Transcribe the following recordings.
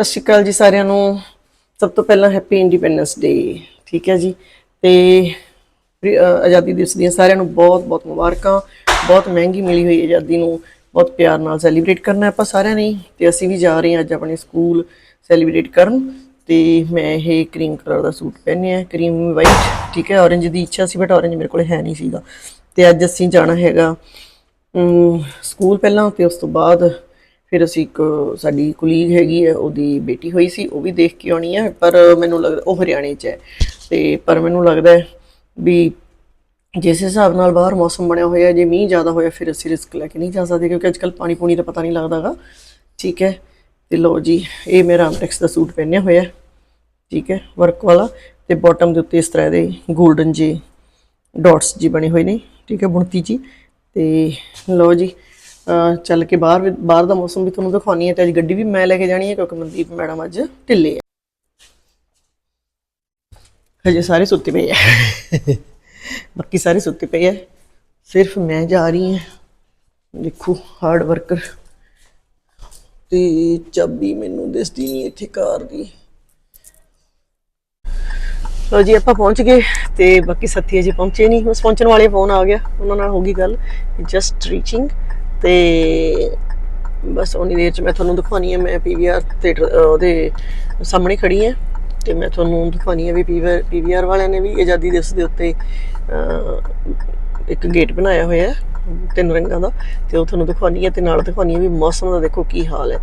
ਸਤਿ ਸ਼੍ਰੀ ਅਕਾਲ ਜੀ ਸਾਰਿਆਂ ਨੂੰ। ਸਭ ਤੋਂ ਪਹਿਲਾਂ ਹੈਪੀ ਇੰਡੀਪੈਂਡੈਂਸ ਡੇ ਠੀਕ ਹੈ ਜੀ? ਤੇ ਆਜ਼ਾਦੀ ਦਿਵਸ ਦੀਆਂ ਸਾਰਿਆਂ ਨੂੰ ਬਹੁਤ ਬਹੁਤ ਮੁਬਾਰਕਾਂ। ਬਹੁਤ ਮਹਿੰਗੀ ਮਿਲੀ ਹੋਈ ਆਜ਼ਾਦੀ ਨੂੰ ਬਹੁਤ ਪਿਆਰ ਨਾਲ ਸੈਲੀਬ੍ਰੇਟ ਕਰਨਾ ਆਪਾਂ ਸਾਰਿਆਂ ਨੇ। ਹੀ ਤੇ ਅਸੀਂ ਵੀ ਜਾ ਰਹੇ ਹਾਂ ਅੱਜ ਆਪਣੇ ਸਕੂਲ ਸੈਲੀਬ੍ਰੇਟ ਕਰਨ। ਤੇ ਮੈਂ ਇਹ ਕਰੀਮ ਕਲਰ ਦਾ ਸੂਟ ਪਹਿਨਿਆ ਕਰੀਮ ਵਾਈਟ ਠੀਕ ਹੈ? ਔਰੇਂਜ ਦੀ ਇੱਛਾ ਸੀ ਬਟ ਔਰੇਂਜ ਮੇਰੇ ਕੋਲ ਹੈ ਨਹੀਂ ਸੀਗਾ। ਤੇ ਅੱਜ ਅਸੀਂ ਜਾਣਾ ਹੈਗਾ ਸਕੂਲ ਪਹਿਲਾਂ ਤੇ ਉਸ ਤੋਂ ਬਾਅਦ ਫਿਰ ਅਸੀਂ ਇੱਕ ਸਾਡੀ ਕੁਲੀਗ ਹੈਗੀ ਹੈ, ਉਹਦੀ ਬੇਟੀ ਹੋਈ ਸੀ, ਉਹ ਵੀ ਦੇਖ ਕੇ ਆਉਣੀ ਹੈ, ਪਰ ਮੈਨੂੰ ਲੱਗਦਾ ਉਹ ਹਰਿਆਣੇ 'ਚ ਹੈ। ਤੇ ਪਰ ਮੈਨੂੰ ਲੱਗਦਾ ਹੈ ਵੀ ਜਿਸ ਹਿਸਾਬ ਨਾਲ ਬਾਹਰ ਮੌਸਮ ਬਣਿਆ ਹੋਇਆ ਜੇ ਮੀਂਹ ਜ਼ਿਆਦਾ ਹੋਇਆ, ਫਿਰ ਅਸੀਂ ਰਿਸਕ ਲੈ ਕੇ ਨਹੀਂ ਜਾ ਸਕਦੇ, ਕਿਉਂਕਿ ਅੱਜਕੱਲ ਪਾਣੀ ਪੂਣੀ ਦਾ ਪਤਾ ਨਹੀਂ ਲੱਗਦਾਗਾ। ਠੀਕ ਹੈ? ਤੇ ਲੋ ਜੀ, ਇਹ ਮੇਰਾ ਆਮਟੈਕਸ ਦਾ ਸੂਟ ਪਹਿਨਿਆ ਹੋਇਆ ਠੀਕ ਹੈ? ਵਰਕ ਵਾਲਾ। ਤੇ ਬਾਟਮ ਦੇ ਉੱਤੇ ਇਸ ਤਰ੍ਹਾਂ ਦੇ 골ਡਨ ਜੀ ਡਾਟਸ ਜੀ ਬਣੇ ਹੋਏ ਨੇ। ਠੀਕ ਹੈ, ਬੁਣਤੀ ਜੀ। ਤੇ ਲਓ ਜੀ ਚੱਲ ਕੇ ਬਾਹਰ ਵੀ- ਬਾਹਰ ਦਾ ਮੌਸਮ ਵੀ ਤੁਹਾਨੂੰ ਦਿਖਾਉਣੀ ਹੈ ਤੇ ਅੱਜ ਗੱਡੀ ਵੀ ਮੈਂ ਲੈ ਕੇ ਜਾਣੀ ਹੈ ਕਿਉਂਕਿ ਮਨਦੀਪ ਮੈਡਮ ਅੱਜ ਢਿੱਲੇ ਹੈ। ਹਜੇ ਸਾਰੇ ਸੁੱਤੇ ਪਏ ਹੈ। ਬਾਕੀ ਸਾਰੇ ਸੁੱਤੇ ਪਏ ਹੈ। ਸਿਰਫ ਮੈਂ ਜਾ ਰਹੀ ਹਾਂ। ਦੇਖੋ ਹਾਰਡ ਵਰਕਰ ਤੇ ਚਾਬੀ ਮੈਨੂੰ ਦਿਸਦੀ ਨਹੀਂ ਇੱਥੇ ਕਾਰ ਦੀ। ਲੋ ਜੀ, ਆਪਾਂ ਪਹੁੰਚ ਗਏ ਤੇ ਬਾਕੀ ਸਾਥੀ ਅਜੇ ਪਹੁੰਚੇ ਨਹੀਂ। ਬਸ ਪਹੁੰਚਣ ਵਾਲੇ ਫੋਨ ਆ ਗਿਆ। ਉਹਨਾਂ ਨਾਲ ਹੋ ਗਈ ਗੱਲ। ਜਸਟ ਰੀਚਿੰਗ ਤੇ ਬਸ ਉਨੀ ਦੇਰ ਚ ਮੈਂ ਤੁਹਾਨੂੰ ਦਿਖਾਉਣੀ ਹੈ ਮੈਂ ਪੀਵੀਆਰ ਥੀਏਟਰ ਉਹਦੇ ਸਾਹਮਣੇ ਖੜੀ ਹਾਂ ਤੇ ਮੈਂ ਤੁਹਾਨੂੰ ਦਿਖਾਉਣੀ ਹੈ ਵੀ ਪੀਵੀਆਰ ਪੀਵੀਆਰ ਵਾਲਿਆਂ ਨੇ ਵੀ ਆਜ਼ਾਦੀ ਦਿਵਸ ਦੇ ਉੱਤੇ ਇੱਕ ਗੇਟ ਬਣਾਇਆ ਹੋਇਆ। ਹੈ ਤਿੰਨ ਰੰਗਾਂ ਦਾ ਤੇ ਉਹ ਤੁਹਾਨੂੰ ਦਿਖਾਉਣੀ ਹੈ ਤੇ ਨਾਲ ਦਿਖਾਉਣੀ ਹੈ ਵੀ ਮੌਸਮ ਦਾ ਦੇਖੋ ਕੀ ਹਾਲ ਹੈ।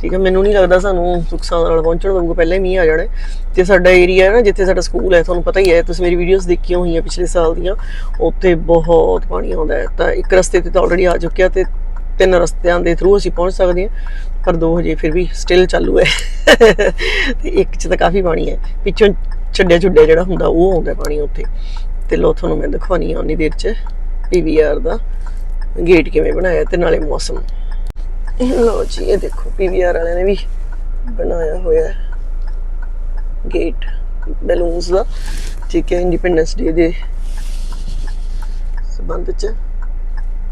ਠੀਕ ਹੈ ਮੈਨੂੰ ਨਹੀਂ ਲੱਗਦਾ ਸਾਨੂੰ ਸੁਖਸਾਂ ਨਾਲ ਪਹੁੰਚਣ ਦਊਗਾ ਪਹਿਲਾਂ ਹੀ ਮੀਂਹ ਆ ਜਾਣਾ। ਹੈ। ਤੇ ਸਾਡਾ ਏਰੀਆ ਹੈ ਨਾ, ਜਿੱਥੇ ਸਾਡਾ ਸਕੂਲ ਹੈ, ਤੁਹਾਨੂੰ ਪਤਾ ਹੀ ਹੈ, ਤੁਸੀਂ ਮੇਰੀ ਵੀਡੀਓਜ਼ ਦੇਖੀਆਂ ਹੋਈਆਂ ਪਿਛਲੇ ਸਾਲ ਦੀਆਂ, ਉੱਥੇ ਬਹੁਤ ਪਾਣੀ ਆਉਂਦਾ ਹੈ। ਤਾਂ ਇੱਕ ਰਸਤੇ ਤੇ ਤਾਂ ਆਲਰੇਡੀ ਆ ਚੁੱਕਿਆ ਤੇ ਤਿੰਨ ਰਸਤਿਆਂ ਦੇ ਥਰੂ ਅਸੀਂ ਪਹੁੰਚ ਸਕਦੇ ਹਾਂ, ਪਰ ਦੋ ਹਜੇ ਫਿਰ ਵੀ ਸਟਿਲ ਚਾਲੂ ਹੈ। ਤੇ ਇੱਕ ਚ ਤਾਂ ਕਾਫੀ ਪਾਣੀ ਹੈ। ਪਿੱਛੋਂ ਛੱਡਿਆ ਛੁੱਡਿਆ ਜਿਹੜਾ ਹੁੰਦਾ, ਉਹ ਆਉਂਦਾ ਪਾਣੀ ਉੱਥੇ। ਤੇ ਲੋ ਤੁਹਾਨੂੰ ਮੈਂ ਦਿਖਾਉਣੀ ਆ, ਉਨੀ ਦੇਰ ਚ ਪੀਵੀਆਰ ਦਾ। ਗੇਟ ਕਿਵੇਂ ਬਣਾਇਆ ਤੇ ਨਾਲੇ ਮੌਸਮ। ਲੋ ਜੀ, ਇਹ ਦੇਖੋ ਪੀਵੀਆਰ ਵਾਲਿਆਂ ਨੇ ਵੀ ਬਣਾਇਆ ਹੋਇਆ ਗੇਟ, ਬੈਲੂਨਸ ਦਾ, ਠੀਕ ਹੈ ਇੰਡੀਪੈਂਡੈਂਸ ਡੇ ਦੇ ਸਬੰਧ ਚ।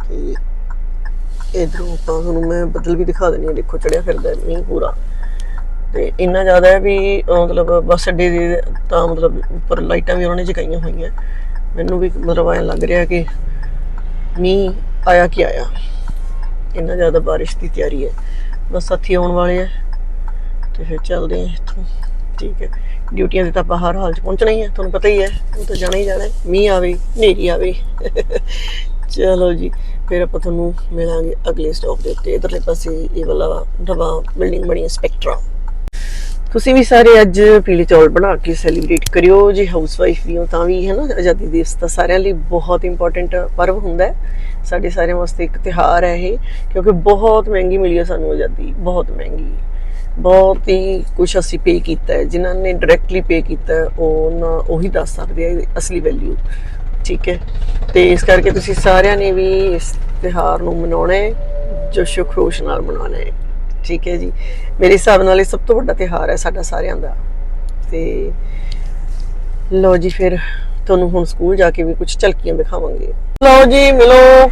ਤੇ ਇਧਰੋਂ ਆਪਾਂ ਤੁਹਾਨੂੰ ਮੈਂ ਬੱਦਲ ਵੀ ਦਿਖਾ ਦਿੰਦੀ ਹਾਂ, ਦੇਖੋ ਚੜਿਆ ਫਿਰਦਾ ਮੀਂਹ ਪੂਰਾ। ਤੇ ਇੰਨਾ ਜ਼ਿਆਦਾ ਹੈ ਵੀ ਮਤਲਬ ਬੱਸ ਅੱਡੇ ਦੇ ਤਾਂ ਮਤਲਬ ਉੱਪਰ ਲਾਈਟਾਂ ਵੀ ਉਹਨਾਂ ਨੇ ਜਗਾਈਆਂ ਹੋਈਆਂ। ਮੈਨੂੰ ਵੀ ਮਤਲਬ ਐਂ ਲੱਗ ਰਿਹਾ ਕਿ ਮੀਂਹ ਆਇਆ ਕਿ ਆਇਆ? ਇੰਨਾ ਜ਼ਿਆਦਾ ਬਾਰਿਸ਼ ਦੀ ਤਿਆਰੀ ਹੈ। ਬਸ ਸਾਥੀ ਆਉਣ ਵਾਲੇ ਆ। ਤੇ ਫਿਰ ਚੱਲਦੇ ਆ ਇੱਥੋਂ। ਠੀਕ ਹੈ। ਡਿਊਟੀਆਂ ਤੇ ਤਾਂ ਆਪਾਂ ਹਰ ਹਾਲ 'ਚ ਪਹੁੰਚਣਾ ਹੀ ਹੈ ਤੁਹਾਨੂੰ ਪਤਾ ਹੀ ਹੈ। ਉਹ ਤਾਂ ਜਾਣਾ ਹੀ ਜਾਣਾ ਮੀਂਹ ਆਵੇ, ਹਨੇਰੀ ਆਵੇ। ਚਲੋ ਜੀ। ਫਿਰ ਆਪਾਂ ਤੁਹਾਨੂੰ ਮਿਲਾਂਗੇ ਅਗਲੇ ਸਟਾਪ ਦੇ ਉੱਤੇ। ਇਧਰਲੇ ਪਾਸੇ ਇਹ ਵਾਲਾ ਨਵਾਂ ਬਿਲਡਿੰਗ ਬਣੀ ਹੈ ਸਪੈਕਟਰਾ ਤੁਸੀਂ ਵੀ ਸਾਰੇ ਅੱਜ ਪੀਲੇ ਚੌਲ ਬਣਾ ਕੇ ਸੈਲੀਬ੍ਰੇਟ ਕਰਿਓ। ਜੇ ਹਾਊਸ ਵਾਈਫ ਵੀ ਹੋ ਤਾਂ ਵੀ ਹੈ ਨਾ ਆਜ਼ਾਦੀ ਦਿਵਸ ਤਾਂ ਸਾਰਿਆਂ ਲਈ ਬਹੁਤ ਇੰਪੋਰਟੈਂਟ ਪਰਵ ਹੁੰਦਾ ਹੈ। ਸਾਡੇ ਸਾਰਿਆਂ ਵਾਸਤੇ ਇੱਕ ਤਿਹਾਰ ਹੈ ਇਹ, ਕਿਉਂਕਿ ਬਹੁਤ ਮਹਿੰਗੀ ਮਿਲੀ ਹੈ ਸਾਨੂੰ ਆਜ਼ਾਦੀ, ਬਹੁਤ ਮਹਿੰਗੀ। ਬਹੁਤ ਹੀ ਕੁਝ ਅਸੀਂ ਪੇ ਕੀਤਾ ਹੈ, ਜਿਨ੍ਹਾਂ ਨੇ ਡਾਇਰੈਕਟਲੀ ਪੇ ਕੀਤਾ ਉਹਨਾਂ ਉਹੀ ਦੱਸ ਸਕਦੇ ਆ ਅਸਲੀ ਵੈਲਿਊ ਠੀਕ ਹੈ? ਤੇ ਇਸ ਕਰਕੇ ਤੁਸੀਂ ਸਾਰਿਆਂ ਨੇ ਵੀ ਇਸ ਤਿਹਾਰ ਨੂੰ ਮਨਾਉਣਾ ਹੈ ਜੋਸ਼ੋ ਖਰੋਸ਼ ਨਾਲ ਮਨਾਉਣਾ ਹੈ। ਠੀਕ ਹੈ ਜੀ? ਮੇਰੇ ਹਿਸਾਬ ਨਾਲ ਇਹ ਸਭ ਤੋਂ ਵੱਡਾ ਤਿਹਾਰ ਹੈ ਸਾਡਾ ਸਾਰਿਆਂ ਦਾ। ਤੇ ਲਓ ਜੀ ਫਿਰ ਤੁਹਾਨੂੰ ਹੁਣ ਸਕੂਲ ਜਾ ਕੇ ਵੀ ਕੁਝ ਝਲਕੀਆਂ ਦਿਖਾਵਾਂਗੇ। ਲਓ ਜੀ ਮਿਲੋ।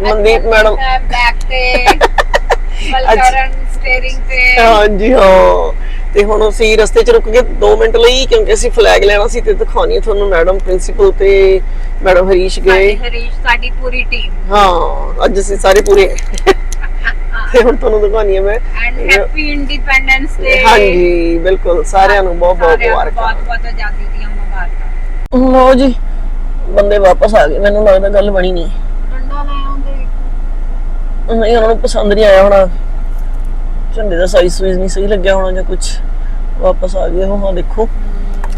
ਮਨਦੀਪ ਮੈਡਮ। ਬੈਕ ਤੇ ਬਲਕਰਨ ਸਟੀਅਰਿੰਗ ਤੇ। ਹਾਂਜੀ ਹਾਂ। ਤੇ ਹੁਣ ਅਸੀਂ ਰਸਤੇ 'ਚ ਰੁਕ ਗਏ 2 ਮਿੰਟ ਲਈ ਕਿਉਂਕਿ ਅਸੀਂ ਫਲੈਗ ਲੈਣਾ ਸੀ ਤੇ ਦਿਖਾਉਣੀ ਹੈ ਤੁਹਾਨੂੰ ਮੈਡਮ ਪ੍ਰਿੰਸੀਪਲ ਤੇ ਮੈਡਮ ਹਰੀਸ਼ ਗਏ। ਹਰੀਸ਼ ਸਾਡੀ ਪੂਰੀ ਟੀਮ ਹਾਂ ਅੱਜ ਅਸੀਂ ਸਾਰੇ ਪੂਰੇ। ਤੇ ਹੁਣ ਤੁਹਾਨੂੰ ਦਿਖਾਉਣੀ ਹੈ ਮੈਂ। ਐਂਡ ਹੈਪੀ ਇੰਡੀਪੈਂਡੈਂਸ ਡੇ ਹਾਂਜੀ ਬਿਲਕੁਲ ਸਾਰਿਆਂ ਨੂੰ ਬਹੁਤ ਬਹੁਤ ਮੁਬਾਰਕਾਂ। ਬਹੁਤ ਬਹੁਤ ਆਜ਼ਾਦੀ ਦੀਆਂ ਲਓ ਜੀ। ਬੰਦੇ ਵਾਪਸ ਆ ਗਏ। ਮੈਨੂੰ ਲੱਗਦਾ ਗੱਲ ਬਣੀ ਨਹੀਂ। ਡੰਡਾ ਲੈ ਆਉਂਦੇ ਨਹੀਂ ਉਹਨਾਂ ਨੂੰ ਪਸੰਦ ਨਹੀਂ ਆਇਆ ਹੋਣਾ। ਝੰਡੇ ਦਾ ਸਾਈਜ਼ ਸੂਈਜ਼ ਨਹੀਂ ਸਹੀ ਲੱਗਿਆ ਹੋਣਾ ਜਾਂ ਕੁਝ ਵਾਪਸ ਆ ਗਏ ਹੋ ਹਾਂ ਦੇਖੋ।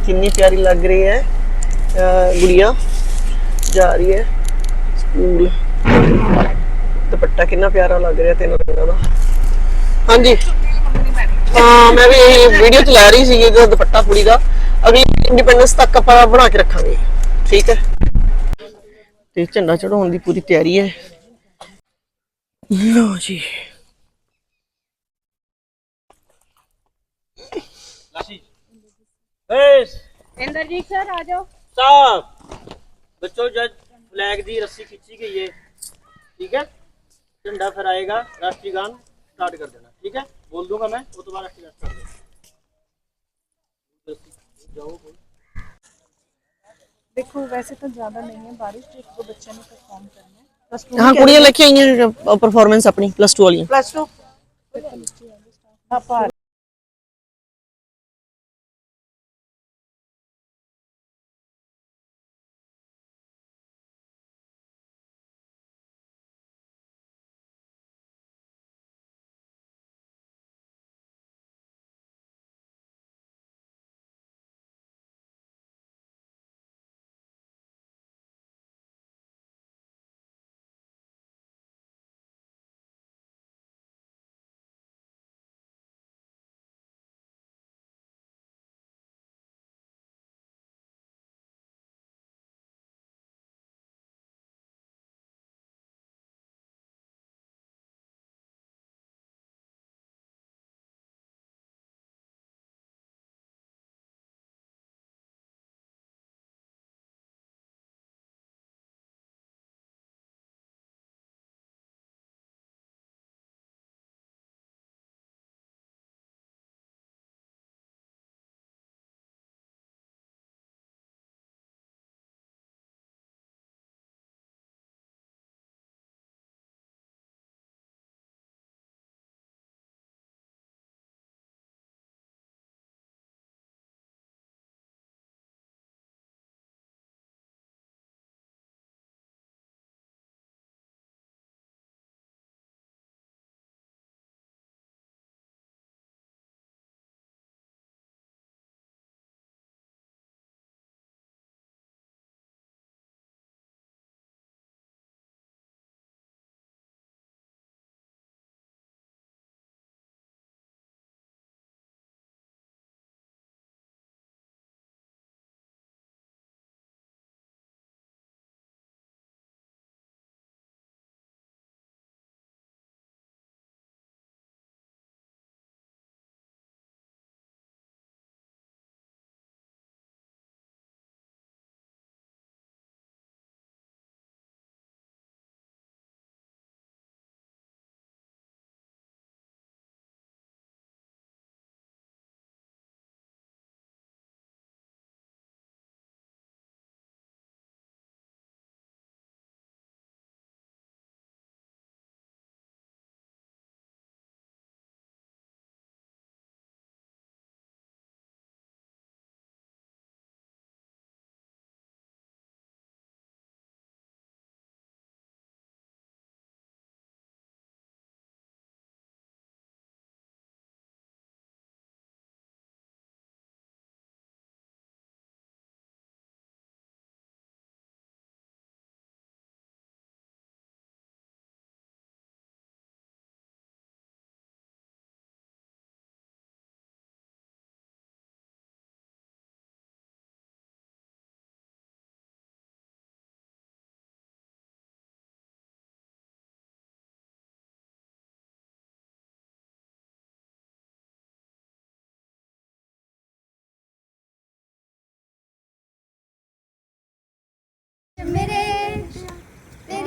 ਕਿੰਨੀ ਪਿਆਰੀ ਲੱਗ ਰਹੀ ਹੈ। ਗੁੜੀਆ ਜਾ ਰਹੀ ਹੈ ਸਕੂਲ। ਦੁਪੱਟਾ ਕਿੰਨਾ ਪਿਆਰਾ ਲੱਗ ਰਿਹਾ ਤਿੰਨ ਰੰਗਾਂ ਦਾ। ਹਾਂਜੀ। ਹਾਂ ਮੈਂ ਵੀ ਇਹ ਵੀਡੀਓ ਚਲਾ ਰਹੀ ਸੀ ਇਹਦਾ ਦੁਪੱਟਾ ਕੁੜੀ ਦਾ। ਅਗਲੀ ਇੰਡੀਪੈਂਡੈਂਸ ਤੱਕ ਆਪਾਂ ਬਣਾ ਕੇ ਰੱਖਾਂਗੇ। ਠੀਕ ਹੈ? ਤੇ ਝੰਡਾ ਚੜਾਉਣ ਦੀ ਪੂਰੀ ਤਿਆਰੀ ਹੈ। ਲੋ ਜੀ। ਲਾਸ਼ੀ ਬੇਸ ਇੰਦਰਜੀਤ ਸਰ ਆ ਜਾਓ। ਸਾਹਿਬ ਬੱਚੋ ਜਦ ਫਲੈਗ ਦੀ ਰੱਸੀ ਖਿੱਚੀ ਗਈ ਹੈ ਠੀਕ ਹੈ? ਝੰਡਾ ਫਹਰਾਏਗਾ ਰਾਸ਼ਟਰੀ ਗਾਨ ਸਟਾਰਟ ਕਰ ਦੇਣਾ। ਠੀਕ ਹੈ? ਬੋਲ ਦੂੰਗਾ ਮੈਂ ਉਹ ਤੋਂ ਬਾਅਦ ਜਾਓ ਕੋਈ ਦੇਖੋ ਵੈਸੇ ਤਾਂ ਜ਼ਿਆਦਾ ਨਹੀਂ ਹੈ ਬਾਰਿਸ਼ ਤੇ ਇੱਕ ਦੋ ਬੱਚਿਆਂ ਨੂੰ ਪਰਫਾਰਮ ਕਰਨਾ ਹੈ। ਪਲੱਸ 2 ਹਾਂ ਕੁੜੀਆਂ ਲੈ ਕੇ ਆਈਆਂ ਪਰਫਾਰਮੈਂਸ ਆਪਣੀ ਪਲੱਸ 2 ਵਾਲੀਆਂ। ਪਲੱਸ 2 ਆਪਾਂ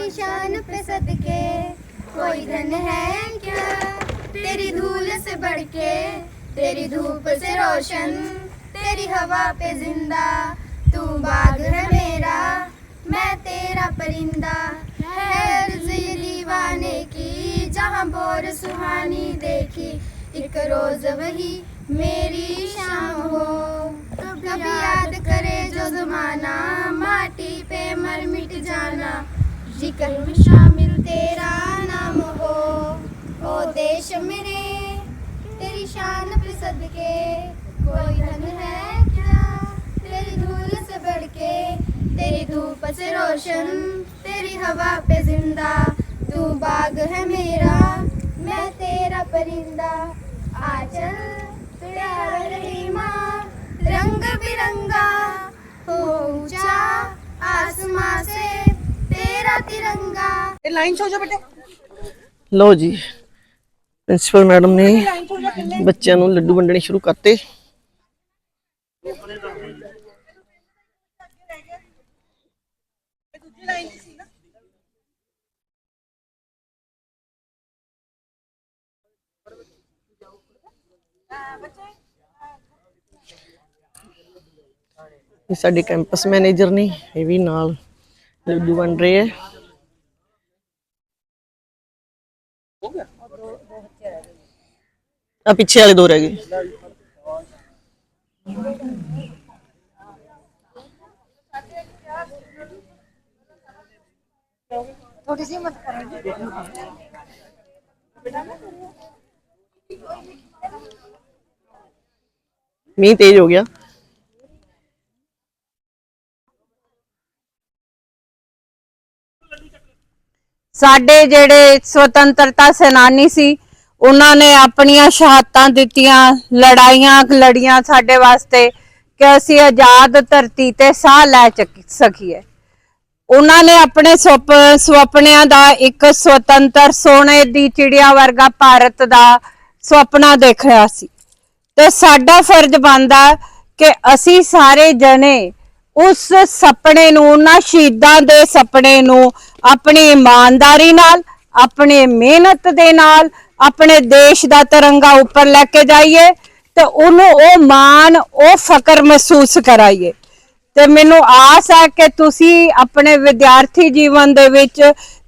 तेरी शान पे सदके कोई धन है क्या तेरी धूल से बढ़ के तेरी धूप से रोशन तेरी हवा पे जिंदा तू बाग है मेरा मैं तेरा परिंदा है अर्ज़ ये दीवाने की जहाँ बोर सुहानी देखी एक रोज वही मेरी शाम हो कभी याद करे जो जमाना माटी पे मर मिट जाना जिक्र में शामिल तेरा नाम हो ओ देश मेरे तेरी शान पे सदके कोई धन है क्या तेरी धूल से बढ़ के तेरी धूप से रोशन तेरी हवा पे जिंदा तू बाग है मेरा मैं तेरा परिंदा आचल ਲੋ ਜੀ ਪ੍ਰਿੰਸੀਪਲ ਮੈਡਮ ਨੇ ਬੱਚਿਆਂ ਨੂੰ ਲੱਡੂ ਵੰਡਣੇ ਸ਼ੁਰੂ ਕਰਤੇ। ਇਹ ਸਾਡੇ ਕੈਂਪਸ ਮੈਨੇਜਰ ਨੇ ਇਹ ਵੀ ਨਾਲ ਲੱਡੂ ਵੰਡ ਰਹੇ ਹੈ। ਆ ਪਿੱਛੇ ਵਾਲੇ ਦੋ ਰਹਿ ਗਏ ਮੀਂਹ ਤੇਜ਼ ਹੋ ਗਿਆ ਸਾਡੇ ਜਿਹੜੇ ਸੁਤੰਤਰਤਾ ਸੈਨਾਨੀ ਸੀ ਉਹਨਾਂ ਨੇ ਆਪਣੀਆਂ ਸ਼ਹਾਦਤਾਂ ਦਿੱਤੀਆਂ, ਲੜਾਈਆਂ, ਲੜੀਆਂ ਸਾਡੇ ਵਾਸਤੇ ਕਿ ਅਸੀਂ ਆਜ਼ਾਦ ਧਰਤੀ ਤੇ ਸਾਹ ਲੈ ਚੱਕ- ਸਕੀਏ। ਉਹਨਾਂ ਨੇ ਆਪਣੇ ਸੁਪਨਿਆਂ ਦਾ ਇੱਕ ਸੁਤੰਤਰ ਸੋਨੇ ਦੀ ਚਿੜੀਆ ਵਰਗਾ ਭਾਰਤ ਦਾ ਸੁਪਨਾ ਦੇਖਿਆ ਸੀ। ਤੇ ਸਾਡਾ ਫਰਜ਼ ਬਣਦਾ ਕਿ ਅਸੀਂ ਸਾਰੇ ਜਣੇ ਉਸ ਸੁਪਨੇ ਨੂੰ, ਉਹਨਾਂ ਸ਼ਹੀਦਾਂ ਦੇ ਸੁਪਨੇ ਨੂੰ ਆਪਣੀ ਇਮਾਨਦਾਰੀ ਨਾਲ, ਆਪਣੀ ਮਿਹਨਤ ਦੇ ਨਾਲ ਆਪਣੇ ਦੇਸ਼ ਦਾ ਤਿਰੰਗਾ ਉੱਪਰ ਲੈ ਕੇ ਜਾਈਏ ਤੇ ਉਹਨੂੰ ਉਹ ਮਾਣ, ਉਹ ਫਕਰ ਮਹਿਸੂਸ ਕਰਾਈਏ। ਤੇ ਮੈਨੂੰ ਆਸ ਹੈ ਕਿ ਤੁਸੀਂ ਆਪਣੇ ਵਿਦਿਆਰਥੀ ਜੀਵਨ ਦੇ ਵਿੱਚ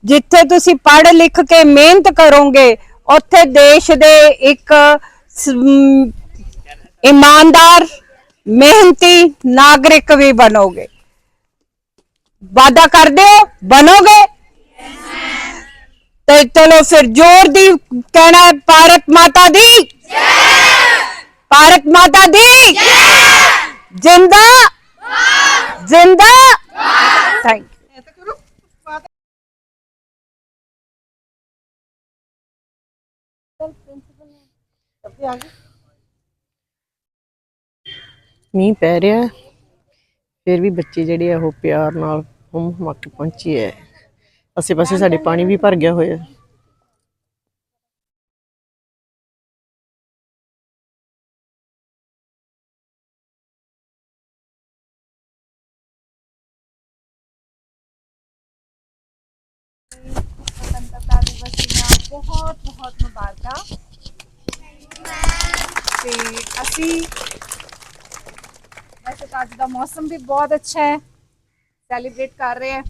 ਜਿੱਥੇ ਤੁਸੀਂ ਪੜ੍ਹ ਲਿਖ ਕੇ ਮਿਹਨਤ ਕਰੋਗੇ, ਉੱਥੇ ਦੇਸ਼ ਦੇ ਇੱਕ ਇਮਾਨਦਾਰ, ਮਿਹਨਤੀ ਨਾਗਰਿਕ ਵੀ ਬਣੋਗੇ। ਵਾਦਾ ਕਰਦੇ ਹੋ? ਬਣੋਗੇ? ਤੇ ਚਲੋ ਫਿਰ ਜ਼ੋਰ ਦੀ ਕਹਿਣਾ ਹੈ, ਭਾਰਤ ਮਾਤਾ ਦੀ। ਭਾਰਤ ਮਾਤਾ ਦੀ। ਜਿੰਦਾ। ਜਿੰਦਾ। ਥੈਂਕ ਮੀਂਹ ਪੈ ਰਿਹਾ ਫਿਰ ਵੀ ਬੱਚੇ ਜਿਹੜੇ ਆ ਉਹ ਪਿਆਰ ਨਾਲ ਹੁਮ ਹਮਕ ਪਹੁੰਚੇ ਹੈ। ਆਸੇ ਪਾਸੇ ਸਾਡੇ ਪਾਣੀ ਵੀ ਭਰ ਗਿਆ ਹੋਇਆ ਹੈ। ਸੁਤੰਤਰਤਾ ਦਿਵਸ ਦੀਆਂ ਬਹੁਤ ਬਹੁਤ ਮੁਬਾਰਕਾਂ ਤੇ ਅਸੀਂ ਵੈਸੇ ਤਾਂ ਅੱਜ ਦਾ ਮੌਸਮ ਵੀ ਬਹੁਤ ਅੱਛਾ ਹੈ ਸੈਲੀਬ੍ਰੇਟ ਕਰ ਰਹੇ ਹਾਂ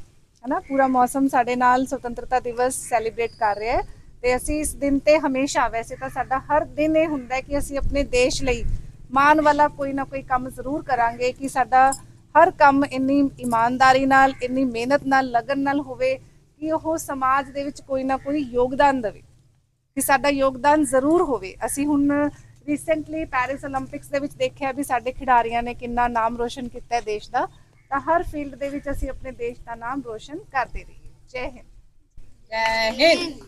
ਹਨਾ? ਪੂਰਾ ਮੌਸਮ ਸਾਡੇ ਨਾਲ ਸੁਤੰਤਰਤਾ ਦਿਵਸ ਸੈਲੀਬ੍ਰੇਟ ਕਰ ਰਿਹਾ ਹੈ ਤੇ ਅਸੀਂ ਇਸ ਦਿਨ ਤੇ ਹਮੇਸ਼ਾ ਵੈਸੇ ਤਾਂ ਸਾਡਾ ਹਰ ਦਿਨ ਇਹ ਹੁੰਦਾ ਕਿ ਅਸੀਂ ਆਪਣੇ ਦੇਸ਼ ਲਈ ਮਾਣ ਵਾਲਾ ਕੋਈ ਨਾ ਕੋਈ ਕੰਮ ਜ਼ਰੂਰ ਕਰਾਂਗੇ ਕਿ ਸਾਡਾ ਹਰ ਕੰਮ ਇੰਨੀ ਇਮਾਨਦਾਰੀ ਨਾਲ, ਇੰਨੀ ਮਿਹਨਤ ਨਾਲ, ਲਗਨ ਨਾਲ ਹੋਵੇ ਕਿ ਉਹ ਸਮਾਜ ਦੇ ਵਿੱਚ ਕੋਈ ਨਾ ਕੋਈ ਯੋਗਦਾਨ ਦੇਵੇ। ਕਿ ਸਾਡਾ ਯੋਗਦਾਨ ਜ਼ਰੂਰ ਹੋਵੇ। ਅਸੀਂ ਹੁਣ ਰੀਸੈਂਟਲੀ ਪੈਰਿਸ 올림픽ਸ ਦੇ ਵਿੱਚ ਦੇਖਿਆ ਵੀ ਸਾਡੇ ਖਿਡਾਰੀਆਂ ਨੇ ਕਿੰਨਾ ਨਾਮ ਰੋਸ਼ਨ ਕੀਤਾ ਹੈ ਦੇਸ਼ ਦਾ। ਤਾਂ ਹਰ ਫੀਲਡ ਦੇ ਵਿੱਚ ਅਸੀਂ ਆਪਣੇ ਦੇਸ਼ ਦਾ ਨਾਮ ਰੋਸ਼ਨ ਕਰਦੇ ਰਹੀਏ। ਜੈ ਹਿੰਦ। ਜੈ ਹਿੰਦ।